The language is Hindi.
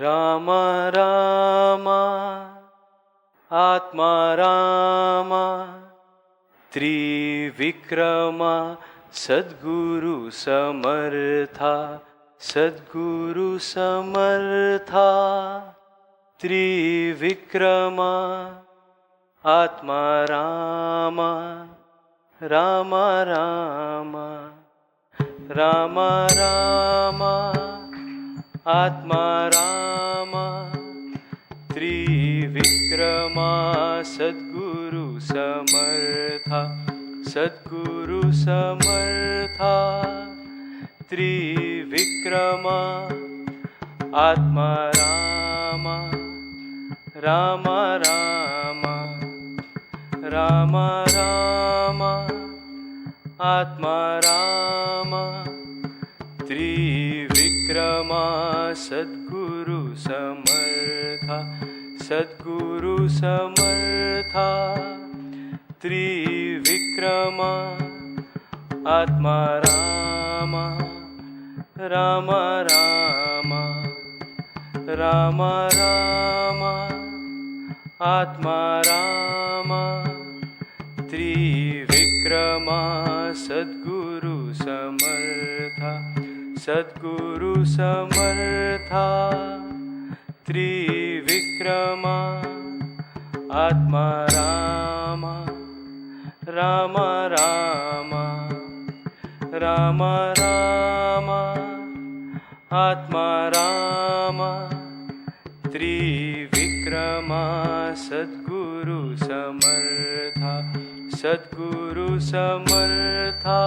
राम राम, आत्मा, राम, त्रिविक्रमा, सद्गुरु समर्था सद्गुरु समर्था, त्रिविक्रमा, आत्मा, राम राम राम राम राम, आत्मा, राम त्रिविक्रमा सद्गुरु समर्था सद्गुरु समर्था। त्रिविक्रमा आत्मा राम राम राम राम राम आत्मा राम। श्रीविक्रमा सद्गुरुसमर्था सद्गुरुसमर्था त्रिविक्रमा आत्मा राम राम राम राम राम आत्मा राम। त्रिविक्रमा सद्गुरुसमर्था सद्गुरु समर्था, त्रिविक्रमा, आत्मा राम राम राम राम राम, आत्मा राम, त्रिविक्रमा, सद्गुरु समर्था सद्गुरु समर्था।